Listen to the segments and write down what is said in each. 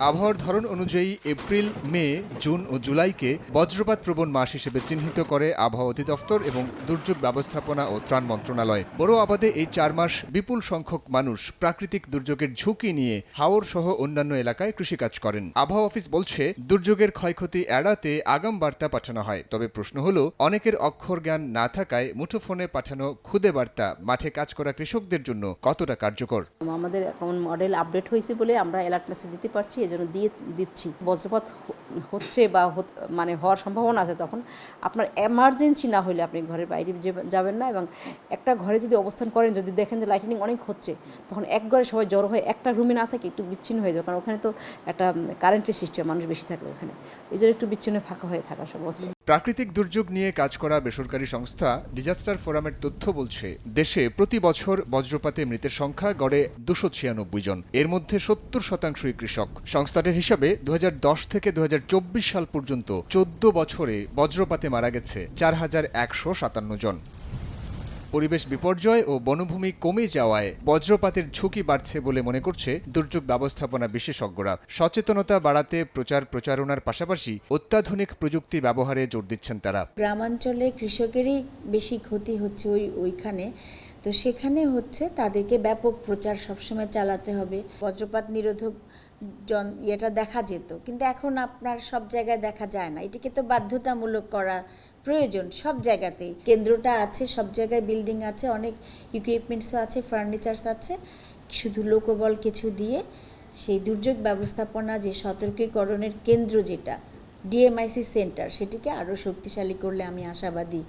আবহাওয়ার ধরন অনুযায়ী এপ্রিল, মে, জুন ও জুলাইকে বজ্রপাত প্রবণ মাস হিসেবে চিহ্নিত করে আবহাওয়া অধিদপ্তর এবং দুর্যোগ ব্যবস্থাপনা ও ত্রাণ মন্ত্রণালয়। বড় আবাদে এই চার মাস বিপুল সংখ্যক মানুষ প্রাকৃতিক দুর্যোগের ঝুঁকি নিয়ে হাওর সহ অন্যান্য এলাকায় কৃষিকাজ করেন। আবহাওয়া অফিস বলছে, দুর্যোগের ক্ষয়ক্ষতি এড়াতে আগাম বার্তা পাঠানো হয়। তবে প্রশ্ন হলো, অনেকের অক্ষর জ্ঞান না থাকায় মুঠোফোনে পাঠানো খুদে বার্তা মাঠে কাজ করা কৃষকদের জন্য কতটা কার্যকর? আমাদের এখন মডেল আপডেট হয়েছে বলে আমরা অ্যালার্ট মেসেজ দিতে পারছি। এজন্য দিয়ে দিচ্ছি। বজ্রপাত হচ্ছে বা মানে হওয়ার সম্ভাবনা আছে তখন আপনার এমার্জেন্সি না হলে আপনি ঘরের বাইরে যাবেন না এবং একটা ঘরে যদি অবস্থান করেন, যদি দেখেন যে লাইটিনিং অনেক হচ্ছে, তখন এক ঘরে সবাই জড়ো হয়ে একটা রুমে না থাকে একটু বিচ্ছিন্ন হয়ে যাবে। কারণ ওখানে তো একটা কারেন্টের সিস্টেম মানুষ বেশি থাকলে ওখানে। এই জন্য একটু বিচ্ছিন্ন ফাঁকা হয়ে থাকা সব অবস্থা। প্রাকৃতিক দুর্যোগ নিয়ে কাজ করা বেসরকারি সংস্থা ডিজাস্টার ফোরামের তথ্য বলছে, দেশে প্রতি বছর বজ্রপাতে মৃতের সংখ্যা গড়ে দুশো ছিয়ানব্বই জন। এর মধ্যে সত্তর শতাংশই কৃষক। সংস্থাটির হিসাবে দু হাজার দশ থেকে দুহাজার চব্বিশ সাল পর্যন্ত চোদ্দ বছরে বজ্রপাতে মারা গেছে চার হাজার একশো সাতান্ন জন। পরিবেশ বিপর্যয় ও বনভূমি কমে যাওয়ায় বজ্রপাতের ঝুঁকি বাড়ছে বলে মনে করছে দুর্যোগ ব্যবস্থাপনা বিশেষজ্ঞরা। সচেতনতা বাড়াতে প্রচার প্রচারণার পাশাপাশি অত্যাধুনিক প্রযুক্তি ব্যবহারে জোর দিচ্ছেন তারা। গ্রামাঞ্চলে কৃষকেরই বেশি ক্ষতি হচ্ছে ওই ওইখানে। তো সেখানে হচ্ছে তাদেরকে ব্যাপক প্রচার সবসময় চালাতে হবে। বজ্রপাত নিরোধক জন ইয়েটা দেখা যেত, কিন্তু এখন আপনার সব জায়গায় দেখা যায় না। এটিকে তো বাধ্যতামূলক করা প্রয়োজন সব জায়গাতেই। কেন্দ্রটা আছে, সব জায়গায় বিল্ডিং আছে, অনেক ইকুইপমেন্টসও আছে ফার্নিচার্স আছে। শুধু লোকবল কিছু দিয়ে সেই দুর্যোগ ব্যবস্থাপনা, যে সতর্কীকরণের কেন্দ্র যেটা ডিএমআইসি সেন্টার সেটিকে আরও শক্তিশালী করলে আমি আশাবাদী।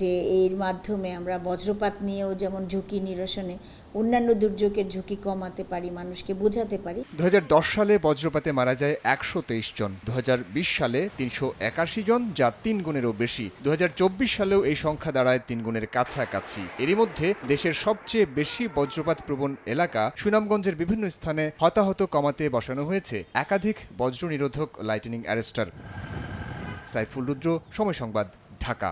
যে এর মাধ্যমে আমরা বজ্রপাত নিয়েও যেমন ঝুঁকি নিরসনে অন্যান্য দুর্যোগের ঝুঁকি কমাতে পারি, মানুষকে বোঝাতে পারি। দু হাজার দশ সালে বজ্রপাতে মারা যায় একশো তেইশ জন। দু হাজার বিশ সালে তিনশো একাশি জন, যা তিন গুণেরও বেশি। দু হাজার চব্বিশ সালেও এই সংখ্যা দাঁড়ায় তিন গুণের কাছাকাছি। এরই মধ্যে দেশের সবচেয়ে বেশি বজ্রপাত প্রবণ এলাকা সুনামগঞ্জের বিভিন্ন স্থানে হতাহত কমাতে বসানো হয়েছে একাধিক বজ্র নিরোধক লাইটেনিং অ্যারেস্টার সাইফুল রুদ্র, সময় সংবাদ, ঢাকা।